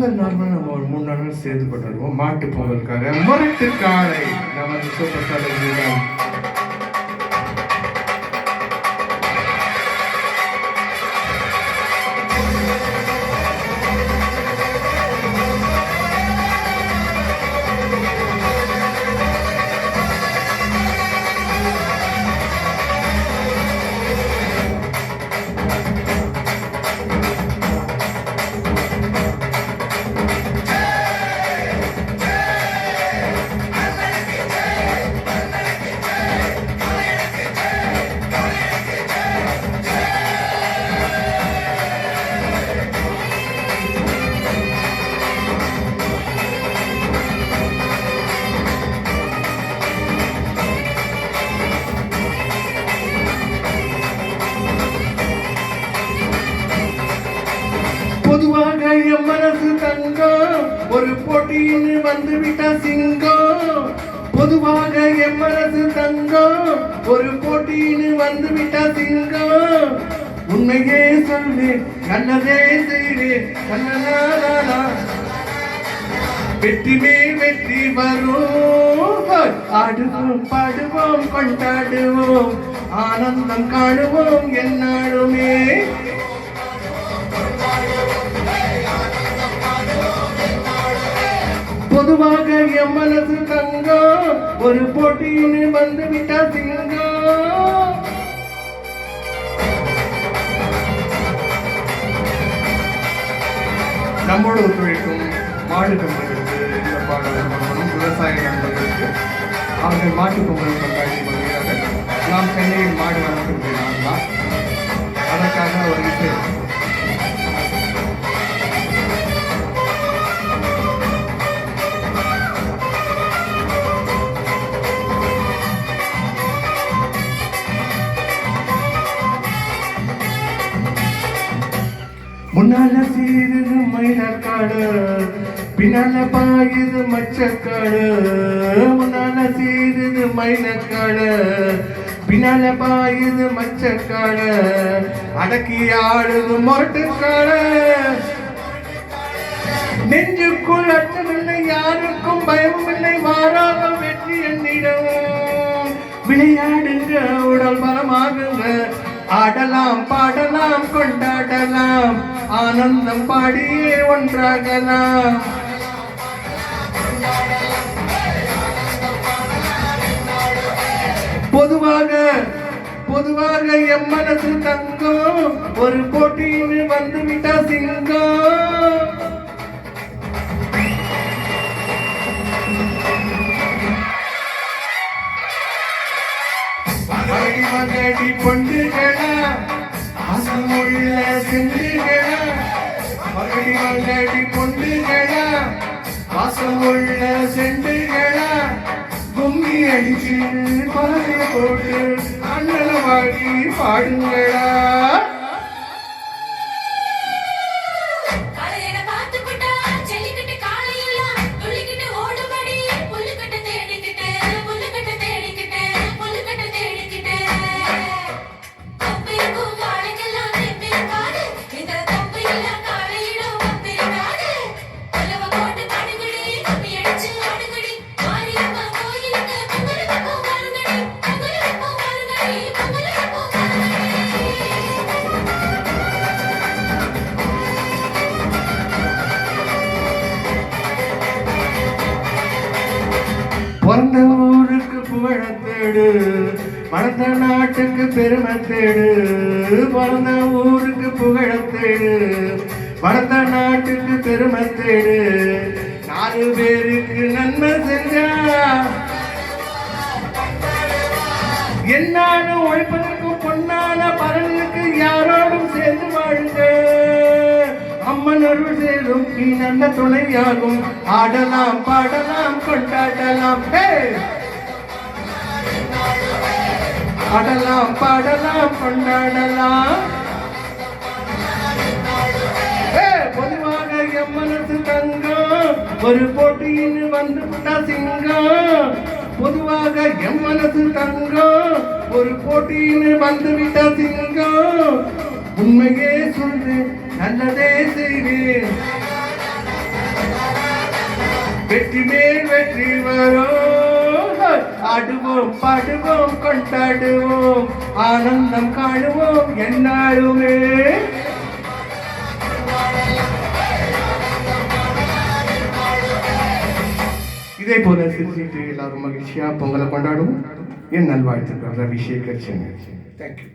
Pongal normal நம்ம ஒரு மூணு நாள் சேர்த்து கொண்டாடுவோம். மாட்டு பொங்கலுக்காக. மரத்து காலை நமது சூப்பர் ஸ்டார் ஒரு போட்டின்னு வந்து விட்ட சிங்கம் பொதுவாக எம்மரசு தங்கம் ஒரு போட்டின்னு வந்து விட்ட சிங்கம் உண்மையே சொல்லு நல்லதே செய்து நல்லதா வெற்றி மேல் வெற்றி வரும். ஆடுவோம் பாடுவோம் கொண்டாடுவோம். ஆனந்தம் காணுவோம் என்னாலுமே உருவாக எம்மனது மனசு தங்கம் ஒரு போட்டின்னு வந்து விட்டா சிங்கம் நம்மோடு ஒத்துழைக்கும் மாடு நண்பர்களுக்கு இந்த பாடல் பண்ணணும் விவசாய நண்பர்களுக்கு அவர்கள் மாட்டு பொங்கல் கொண்டாடி வருகிறார்கள். நாம் சென்னையில் மாடு வளர்க்கக்கூடிய தான் அதற்காக ஒரு விஷயம் முன்னால சீருது மயிலக்காடு பின்னால பாயுது மச்சக்காடு. முன்னால சீருது மயிலக்காடு பின்னால பாயுது மச்சக்காடு. அடக்கி ஆடுது மோட்டுக்காடு நெஞ்சுக்குள் அச்சமில்லை யாருக்கும் பயமும் இல்லை மாறாக வெற்றி என்னிடம். விளையாடுங்க உடல் பலமாகுங்க. ஆடலாம் பாடலாம் கொண்டாடலாம். ஆனந்தம் பாடியே ஒன்றாகலாம். பொதுவாக பொதுவாக எம் மனசு தங்கம். ஒரு போட்டின்னு வந்துவிட்டா சிங்கம். மகடி மகடி பொண்டுகளா அசமுள்ள செண்டுகளா மகடி மகடி பொண்டுகளா வாசமுள்ள செண்டுகளா கும்மி அடிச்சு பாடு போட்டு அண்ணலமாடி பாடுங்களா. பிறந்த ஊருக்கு புகழத்தேடு வளர்ந்த நாட்டுக்கு பெருமை தேடு பிறந்த ஊருக்கு புகழத்தேடு வளர்ந்த நாட்டுக்கு பெருமை தேடு. நாலு பேருக்கு நன்மை செஞ்சா என்னான்னு உழைப்பது அம்மன் அருள் சேரும். நீ நல்ல துணையாகும். ஆடலாம் பாடலாம் கொண்டாடலாம். ஆடலாம் பாடலாம் கொண்டாடலாம். பொதுவாக எம் மனசு தங்கம். ஒரு போட்டியின் வந்து விட்டா சிங்கம். பொதுவாக எம் மனசு தங்கம். ஒரு போட்டியின் வந்து விட்டா சிங்கம். உண்மையே சொல்லு நல்லதே செய்வேன். வெற்றி மேல் வெற்றி வரும். ஆடுவோம் பாடுவோம் கொண்டாடுவோம். ஆனந்தம் காணுவோம் என்னாலுமே. இதே போல சிரிச்சிட்டு எல்லாரும் மகிழ்ச்சியா பொங்கலை கொண்டாடுவோம். என் நல்வாழ்த்துக்கள் ரவிசேகர் சென்னை தேங்க்யூ